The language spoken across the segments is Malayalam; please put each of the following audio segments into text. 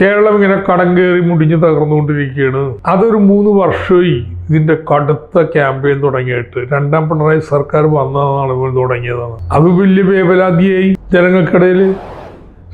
കേരളം ഇങ്ങനെ കടം കയറി മുടിഞ്ഞ് തകർന്നുകൊണ്ടിരിക്കുകയാണ്. അതൊരു മൂന്ന് വർഷമായി ഇതിന്റെ കടുത്ത ക്യാമ്പയിൻ തുടങ്ങിയിട്ട്. രണ്ടാം പിണറായി സർക്കാർ വന്നതാണ് ഇവർ തുടങ്ങിയതാണ്. അത് വലിയ വേവലാതിയായി ജനങ്ങൾക്കിടയിൽ.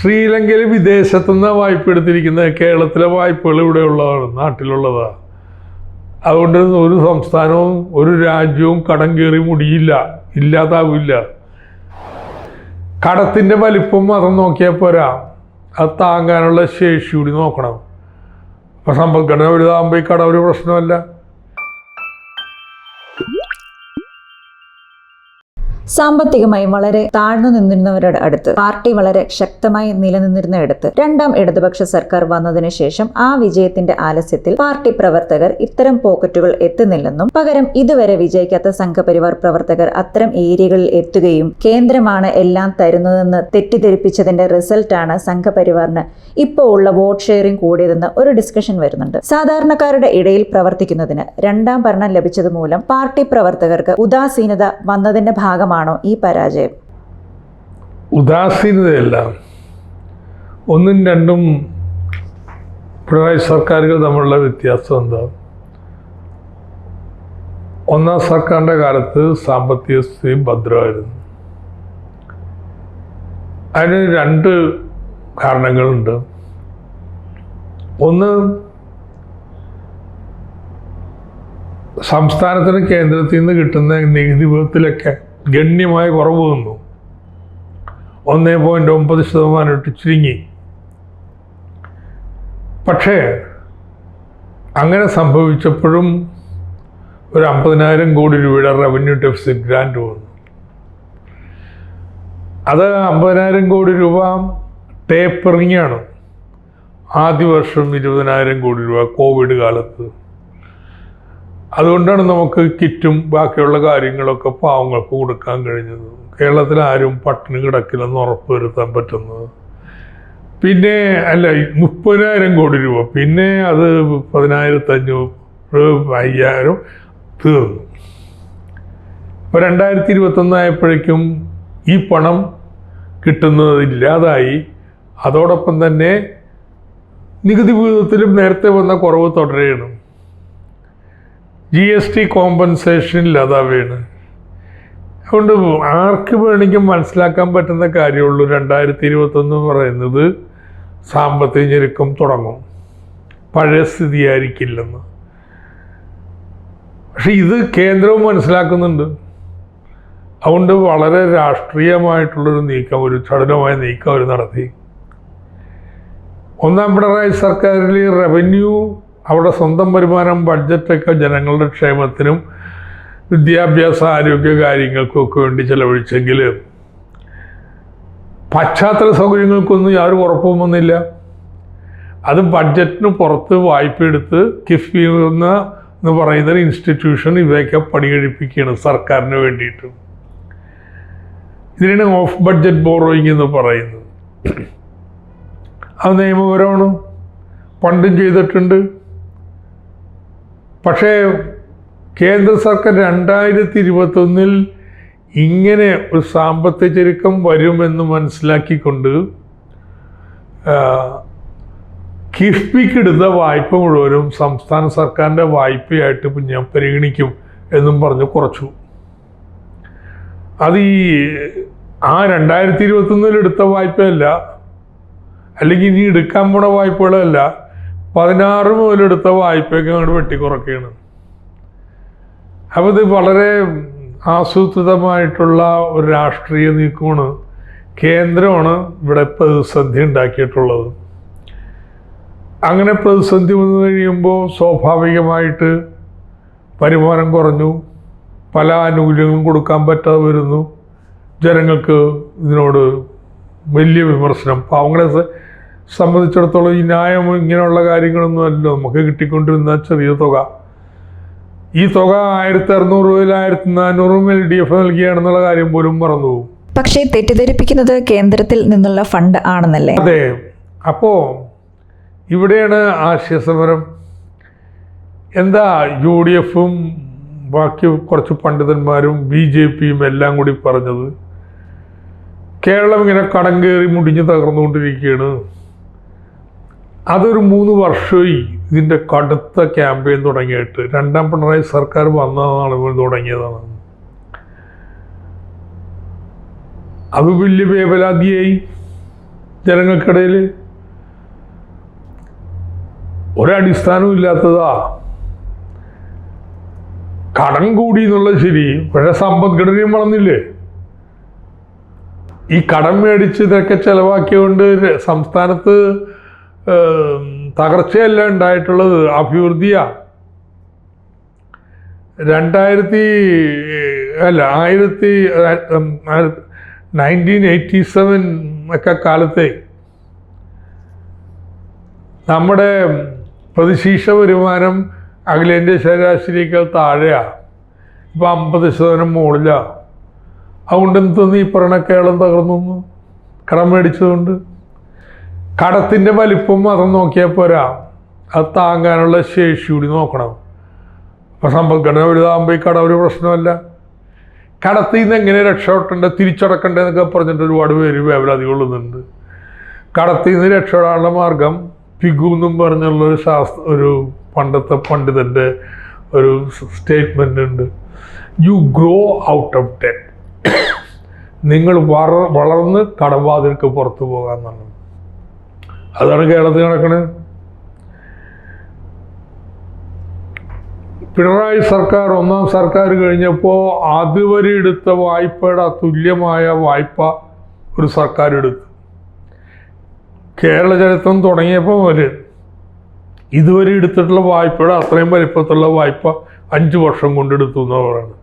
ശ്രീലങ്കയിൽ വിദേശത്തുനിന്ന് വായ്പ എടുത്തിരിക്കുന്ന കേരളത്തിലെ വായ്പകൾ ഇവിടെയുള്ളതാണ് നാട്ടിലുള്ളതാണ് അതുകൊണ്ട് ഒരു സംസ്ഥാനവും ഒരു രാജ്യവും കടം കയറി മുടിയില്ല ഇല്ലാതാവില്ല. കടത്തിന്റെ വലിപ്പം മാത്രം നോക്കിയാൽ പോരാ. അത് താങ്ങാനുള്ള ശേഷി കൂടി നോക്കണം. അപ്പം സമ്പദ്ഘടന വലുതാകുമ്പോൾ ഈ കട ഒരു പ്രശ്നമല്ല സാമ്പത്തികമായി വളരെ താഴ്ന്നു നിന്നിരുന്നവരുടെ അടുത്ത് പാർട്ടി വളരെ ശക്തമായി നിലനിന്നിരുന്നിടത്ത് രണ്ടാം ഇടതുപക്ഷ സർക്കാർ വന്നതിനു ശേഷം ആ വിജയത്തിന്റെ ആലസ്യത്തിൽ പാർട്ടി പ്രവർത്തകർ ഇത്തരം പോക്കറ്റുകൾ എത്തുന്നില്ലെന്നും പകരം ഇതുവരെ വിജയിക്കാത്ത സംഘപരിവാർ പ്രവർത്തകർ അത്തരം ഏരിയകളിൽ എത്തുകയും കേന്ദ്രമാണ് എല്ലാം തരുന്നതെന്ന് തെറ്റിദ്ധരിപ്പിച്ചതിന്റെ റിസൾട്ടാണ് സംഘപരിവാറിന് ഇപ്പോൾ ഉള്ള വോട്ട് ഷെയറിംഗ് കൂടിയതെന്ന് ഒരു ഡിസ്കഷൻ വരുന്നുണ്ട്. സാധാരണക്കാരുടെ ഇടയിൽ പ്രവർത്തിക്കുന്നതിന് രണ്ടാം ഭരണം ലഭിച്ചത് മൂലം പാർട്ടി പ്രവർത്തകർക്ക് ഉദാസീനത വന്നതിന്റെ ഭാഗമാണോ ഈ പരാജയം? ഉദാസീനതയല്ല. ഒന്നും രണ്ടും പിണറായി സർക്കാരുകൾ തമ്മിലുള്ള വ്യത്യാസം എന്താ? ഒന്നാം സർക്കാരിന്റെ കാലത്ത് സാമ്പത്തിക സ്ഥിതി ഭദ്രമായിരുന്നു. അതിന് രണ്ട് കാരണങ്ങളുണ്ട്. ഒന്ന് സംസ്ഥാനത്തിന് കേന്ദ്രത്തിൽ നിന്ന് കിട്ടുന്ന നികുതി വിധത്തിലൊക്കെ ഗണ്യമായ കുറവ് വന്നു. ഒന്നേ പോയിന്റ് ഒമ്പത് ശതമാനം ഇട്ട് ചുരുങ്ങി. പക്ഷേ അങ്ങനെ സംഭവിച്ചപ്പോഴും ഒരു അമ്പതിനായിരം കോടി രൂപയുടെ റവന്യൂ ഡെഫിസിറ്റ് ഗ്രാൻഡ് വന്നു. അത് അമ്പതിനായിരം കോടി രൂപ ടേപ്പറിങ്ങാണ് ആദ്യ വർഷം ഇരുപതിനായിരം കോടി രൂപ കോവിഡ് കാലത്ത് അതുകൊണ്ടാണ് നമുക്ക് കിറ്റും ബാക്കിയുള്ള കാര്യങ്ങളൊക്കെ പാവങ്ങൾക്ക് കൊടുക്കാൻ കഴിഞ്ഞത്. കേരളത്തിൽ ആരും പട്ടിണി കിടക്കില്ലെന്ന് ഉറപ്പ് വരുത്താൻ പറ്റുന്നത്. പിന്നെ അല്ല മുപ്പതിനായിരം കോടി രൂപ. പിന്നെ അത് പതിനായിരത്തി അഞ്ഞൂറ് അയ്യായിരം തീർന്നു. ഇപ്പോൾ രണ്ടായിരത്തി ഇരുപത്തൊന്നായപ്പോഴേക്കും ഈ പണം കിട്ടുന്നത് ഇല്ലാതായി. അതോടൊപ്പം തന്നെ നികുതി വിഹിതത്തിലും നേരത്തെ വന്ന കുറവ് തുടരുകയാണ്. ജി എസ് ടി കോമ്പൻസേഷനിൽ അതാ വീണ്. അതുകൊണ്ട് ആർക്ക് വേണമെങ്കിലും മനസ്സിലാക്കാൻ പറ്റുന്ന കാര്യമുള്ളൂ. രണ്ടായിരത്തി ഇരുപത്തൊന്ന് പറയുന്നത് സാമ്പത്തിക ഞെരുക്കം തുടങ്ങും. പഴയ സ്ഥിതിയായിരിക്കില്ലെന്ന്. പക്ഷെ ഇത് കേന്ദ്രവും മനസ്സിലാക്കുന്നുണ്ട്. അതുകൊണ്ട് വളരെ രാഷ്ട്രീയമായിട്ടുള്ളൊരു നീക്കം ഒരു ചടുലമായ നീക്കം അവർ നടത്തി. ഒന്നാം പിണറായി സർക്കാരിൽ റവന്യൂ അവിടെ സ്വന്തം വരുമാനം ബഡ്ജറ്റൊക്കെ ജനങ്ങളുടെ ക്ഷേമത്തിനും വിദ്യാഭ്യാസ ആരോഗ്യ കാര്യങ്ങൾക്കും ഒക്കെ വേണ്ടി ചെലവഴിച്ചെങ്കിൽ പശ്ചാത്തല സൗകര്യങ്ങൾക്കൊന്നും യാതൊരു ഉറപ്പും വന്നില്ല. അത് ബഡ്ജറ്റിന് പുറത്ത് വായ്പ എടുത്ത് കിഫ്ബി എന്ന പറയുന്ന ഇൻസ്റ്റിറ്റ്യൂഷൻ ഇവയൊക്കെ പണി കഴിപ്പിക്കുകയാണ് സർക്കാരിന് വേണ്ടിയിട്ട്. ഇതിനാണ് ഓഫ് ബഡ്ജറ്റ് ബോറോയിങ് എന്ന് പറയുന്നത്. അത് നിയമപരമാണ്. പണ്ടും ചെയ്തിട്ടുണ്ട്. പക്ഷേ കേന്ദ്ര സർക്കാർ രണ്ടായിരത്തി ഇരുപത്തൊന്നിൽ ഇങ്ങനെ ഒരു സാമ്പത്തിക ചുരുക്കം വരുമെന്ന് മനസ്സിലാക്കിക്കൊണ്ട് കിഫ്ബിക്കെടുത്ത വായ്പ മുഴുവനും സംസ്ഥാന സർക്കാരിന്റെ വായ്പയായിട്ട് ഞാൻ പരിഗണിക്കും എന്നും പറഞ്ഞ് കുറച്ചു. അത് ഈ ആ രണ്ടായിരത്തി ഇരുപത്തൊന്നിൽ എടുത്ത വായ്പയല്ല അല്ലെങ്കിൽ ഇനി എടുക്കാൻ പോണ വായ്പകളല്ല പതിനാറ് മുതലെടുത്ത വായ്പയൊക്കെ അങ്ങോട്ട് വെട്ടിക്കുറക്കുകയാണ്. അപ്പോൾ ഇത് വളരെ ആസൂത്രിതമായിട്ടുള്ള ഒരു രാഷ്ട്രീയ നീക്കമാണ് കേന്ദ്രമാണ് ഇവിടെ പ്രതിസന്ധി ഉണ്ടാക്കിയിട്ടുള്ളത്. അങ്ങനെ പ്രതിസന്ധി വന്നു കഴിയുമ്പോൾ സ്വാഭാവികമായിട്ട് വരുമാനം കുറഞ്ഞു പല ആനുകൂല്യങ്ങളും കൊടുക്കാൻ പറ്റാതെ വരുന്നു. ജനങ്ങൾക്ക് ഇതിനോട് വലിയ വിമർശനം. പാവങ്ങളെ സംബന്ധിച്ചിടത്തോളം ഈ ന്യായം ഇങ്ങനെയുള്ള കാര്യങ്ങളൊന്നും അല്ല നമുക്ക് കിട്ടിക്കൊണ്ടിരുന്ന ചെറിയ തുക. ഈ തുക ആയിരത്തി അറുന്നൂറ് രൂപയിൽ ആയിരത്തി നാനൂറും എൽ ഡി എഫ് നൽകിയാണെന്നുള്ള കാര്യം പോലും മറന്നുപോകും പക്ഷേ തെറ്റിദ്ധരിപ്പിക്കുന്നത് കേന്ദ്രത്തിൽ നിന്നുള്ള ഫണ്ട് ആണെന്നല്ലേ? അതെ. അപ്പോ ഇവിടെയാണ് ആശയസമരം എന്താ യു ഡി എഫും ബാക്കി കുറച്ച് പണ്ഡിതന്മാരും ബി ജെ പിയും എല്ലാം കൂടി പറഞ്ഞത്? കേരളം ഇങ്ങനെ കടം കയറി മുടിഞ്ഞ് തകർന്നുകൊണ്ടിരിക്കുകയാണ്. അതൊരു മൂന്ന് വർഷമായി ഇതിന്റെ കടുത്ത ക്യാമ്പയിൻ തുടങ്ങിയിട്ട്. രണ്ടാം പിണറായി സർക്കാർ വന്നതാണ് ഇവർ തുടങ്ങിയതാണ്. അത് വലിയ വേവലാതിയായി ജനങ്ങൾക്കിടയിൽ. ഒരടിസ്ഥാനവും ഇല്ലാത്തതാ. കടം കൂടി എന്നുള്ളത് ശരി പക്ഷെ സമ്പദ്ഘടനയും വളർന്നില്ലേ? ഈ കടം മേടിച്ച് ഇതൊക്കെ ചെലവാക്കിയതുകൊണ്ട് സംസ്ഥാനത്ത് തകർച്ചയല്ല ഉണ്ടായിട്ടുള്ളത് അഭിവൃദ്ധിയാണ് രണ്ടായിരത്തി അല്ല ആയിരത്തി നയന്റീൻ എയ്റ്റി സെവൻ ഒക്കെ കാലത്തെ നമ്മുടെ പ്രതിശീർഷ വരുമാനം അഖിലേന്ത്യാ ശരാശരിയേക്കാൾ താഴെയാണ് ഇപ്പം അമ്പത് ശതമാനം മുകളിലാണ് അതുകൊണ്ട് എന്തൊന്നും ഈ പറയണ കേരളം തകർന്നു കടം മേടിച്ചതുകൊണ്ട്? കടത്തിന്റെ വലിപ്പം മാത്രം നോക്കിയാൽ പോരാ. അത് താങ്ങാനുള്ള ശേഷി കൂടി നോക്കണം. അപ്പം സമ്പദ്ഘടന വലുതാകുമ്പോൾ ഈ കട ഒരു പ്രശ്നമല്ല. കടത്തിൽ നിന്ന് എങ്ങനെ രക്ഷപ്പെടേണ്ട തിരിച്ചടക്കണ്ടേന്നൊക്കെ പറഞ്ഞിട്ട് ഒരുപാട് പേര് വേവലാതി കൊള്ളുന്നുണ്ട് കടത്തിൽ നിന്ന് രക്ഷപ്പെടാനുള്ള മാർഗം പിഗു എന്നും പറഞ്ഞുള്ള ഒരു ശാസ്ത്ര ഒരു പണ്ടത്തെ പണ്ഡിതന്റെ ഒരു സ്റ്റേറ്റ്മെന്റ് ഉണ്ട്. You grow out of debt നിങ്ങൾ വളർ വളർന്ന് കടബാധിതർക്ക് പുറത്തു പോകാമെന്നാണ് അതാണ് കേരളത്തിൽ നടക്കുന്നത് പിണറായി സർക്കാർ ഒന്നാം സർക്കാർ കഴിഞ്ഞപ്പോൾ അതുവരെ എടുത്ത വായ്പയുടെ തുല്യമായ വായ്പ ഒരു സർക്കാർ എടുത്തു. കേരള ചരിത്രം തുടങ്ങിയപ്പോൾ മുതൽ ഇതുവരെ എടുത്തിട്ടുള്ള വായ്പയുടെ അത്രയും വലിപ്പത്തുള്ള വായ്പ അഞ്ച് വർഷം കൊണ്ടെടുത്തു എന്നാണ് പറയുന്നത്.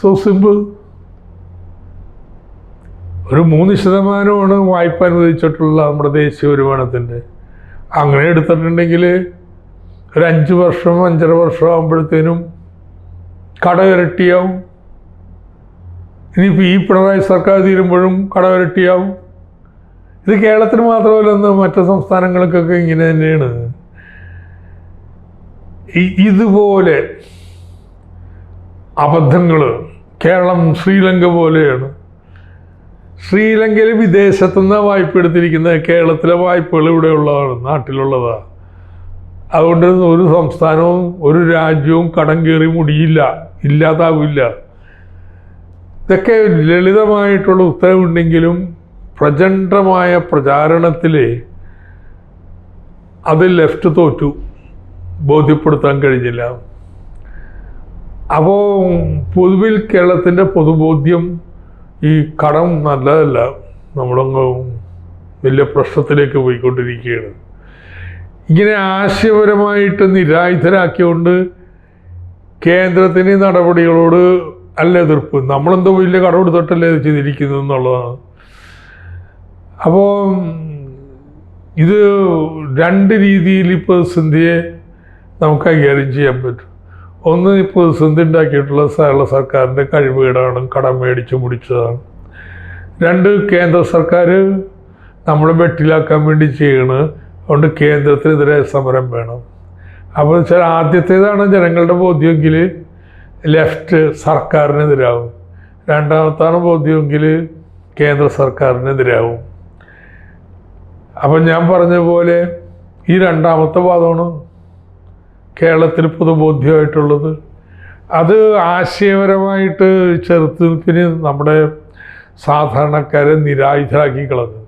സോ സിമ്പിൾ ഒരു മൂന്ന് ശതമാനമാണ് വായ്പ അനുവദിച്ചിട്ടുള്ള നമ്മുടെ ദേശീയ വരുമാനത്തിന്റെ. അങ്ങനെ എടുത്തിട്ടുണ്ടെങ്കിൽ ഒരു അഞ്ച് വർഷം അഞ്ചര വർഷം ആകുമ്പോഴത്തേനും കട ഇരട്ടിയാവും ഇനിയിപ്പോൾ ഈ പിണറായി സർക്കാർ തീരുമ്പോഴും കട ഇരട്ടിയാവും ഇത് കേരളത്തിന് മാത്രമല്ലെന്ന് മറ്റു സംസ്ഥാനങ്ങൾക്കൊക്കെ ഇങ്ങനെ തന്നെയാണ്. ഇതുപോലെ അബദ്ധങ്ങൾ കേരളം ശ്രീലങ്ക പോലെയാണ്. ശ്രീലങ്കയിൽ വിദേശത്തുനിന്ന് വായ്പ എടുത്തിരിക്കുന്നത് കേരളത്തിലെ വായ്പകൾ ഇവിടെയുള്ളതാണ് നാട്ടിലുള്ളതാണ് അതുകൊണ്ട് ഒരു സംസ്ഥാനവും ഒരു രാജ്യവും കടം കയറി മുടിയില്ല ഇല്ലാതാവില്ല. ഇതൊക്കെ ലളിതമായിട്ടുള്ള ഉത്തരവുണ്ടെങ്കിലും പ്രചണ്ഡമായ പ്രചാരണത്തിൽ അത് ലെഫ്റ്റ് തോറ്റു ബോധ്യപ്പെടുത്താൻ കഴിഞ്ഞില്ല. അപ്പോൾ പൊതുവിൽ കേരളത്തിന്റെ പൊതുബോധ്യം ഈ കടം നല്ലതല്ല. നമ്മളങ്ങ് വലിയ പ്രശ്നത്തിലേക്ക് പോയിക്കൊണ്ടിരിക്കുകയാണ്. ഇങ്ങനെ ആശയപരമായിട്ട് നിരായുധരാക്കിയോണ്ട് കേന്ദ്രത്തിന് നടപടികളോട് അല്ല എതിർപ്പ്. നമ്മളെന്തോ വലിയ കടം എടുത്തിട്ടല്ലേ ഇത് ചെയ്തിരിക്കുന്നത് എന്നുള്ളതാണ് അപ്പോൾ ഇത് രണ്ട് രീതിയിൽ ഇപ്പോൾ സിന്ധിയെ നമുക്ക് കൈകാര്യം ചെയ്യാൻ പറ്റും. ഒന്ന് ഈ പ്രതിസന്ധി ഉണ്ടാക്കിയിട്ടുള്ള കേരള സർക്കാരിന്റെ കഴിവുകേടാണ് കടം മേടിച്ച് മുടിച്ചതാണ്. രണ്ട് കേന്ദ്ര സർക്കാർ നമ്മളെ വെട്ടിലാക്കാൻ വേണ്ടി ചെയ്യണ്. അതുകൊണ്ട് കേന്ദ്രത്തിനെതിരെ സമരം വേണം. അപ്പോൾ വെച്ചാൽ ആദ്യത്തേതാണ് ജനങ്ങളുടെ ബോധ്യമെങ്കിൽ ലെഫ്റ്റ് സർക്കാരിനെതിരാവും. രണ്ടാമത്താണ് ബോധ്യമെങ്കിൽ കേന്ദ്ര സർക്കാരിനെതിരാവും. അപ്പം ഞാൻ പറഞ്ഞ പോലെ ഈ രണ്ടാമത്തെ വാദമാണ് കേരളത്തിൽ പൊതുബോധ്യമായിട്ടുള്ളത്. അത് ആശയപരമായിട്ട് ചെറുത്തുനിൽപ്പിന് നമ്മുടെ സാധാരണക്കാരെ നിരായുധരാക്കി കളഞ്ഞു.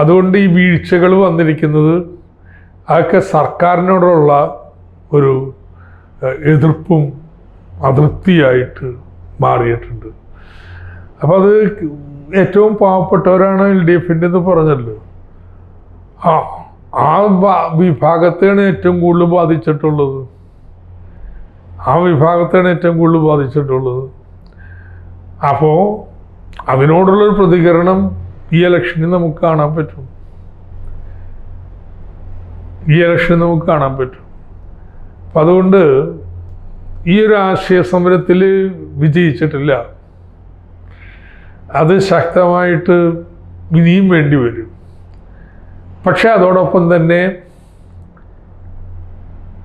അതുകൊണ്ട് ഈ വീഴ്ചകൾ വന്നിരിക്കുന്നത് അതൊക്കെ സർക്കാരിനോടുള്ള ഒരു എതിർപ്പും അതൃപ്തിയായിട്ട് മാറിയിട്ടുണ്ട്. അപ്പോൾ അത് ഏറ്റവും പാവപ്പെട്ടവരാണ് എൽ ഡി എഫിന്റെ എന്ന് പറഞ്ഞല്ലോ. ആ ആ വിഭാഗത്തെയാണ് ഏറ്റവും കൂടുതൽ ബാധിച്ചിട്ടുള്ളത്. ആ വിഭാഗത്തെയാണ് ഏറ്റവും കൂടുതൽ ബാധിച്ചിട്ടുള്ളത്. അപ്പോൾ അതിനോടുള്ളൊരു പ്രതികരണം ഈ ഇലക്ഷനിൽ നമുക്ക് കാണാൻ പറ്റും. ഈ ഇലക്ഷനിൽ നമുക്ക് കാണാൻ പറ്റും. അപ്പം അതുകൊണ്ട് ഈ ഒരു ആശയ സമരത്തിൽ വിജയിച്ചിട്ടില്ല. അത് ശക്തമായിട്ട് ഇനിയും വേണ്ടി വരും. പക്ഷെ അതോടൊപ്പം തന്നെ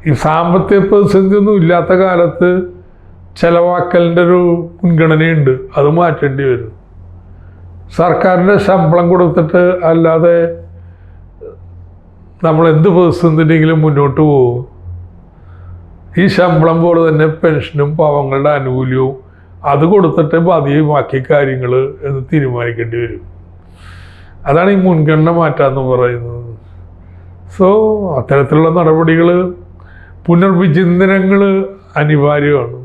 ഈ സാമ്പത്തിക പ്രതിസന്ധി ഒന്നും ഇല്ലാത്ത കാലത്ത് ചെലവാക്കലിന്റെ ഒരു മുൻഗണനയുണ്ട്. അത് മാറ്റേണ്ടി വരും. സർക്കാരിന്റെ ശമ്പളം കൊടുത്തിട്ട് അല്ലാതെ നമ്മൾ എന്ത് പ്രതിസന്ധിയിലെങ്കിലും മുന്നോട്ട് പോകും. ഈ ശമ്പളം പോലെ തന്നെ പെൻഷനും പാവങ്ങളുടെ ആനുകൂല്യവും അത് കൊടുത്തിട്ട് പതിവാക്കി കാര്യങ്ങൾ എന്ന് തീരുമാനിക്കേണ്ടി വരും. അതാണ് ഈ മുൻഗണന മാറ്റാന്ന് പറയുന്നത്. സോ അത്തരത്തിലുള്ള നടപടികൾ പുനർവിചിന്തനങ്ങൾ അനിവാര്യമാണ്.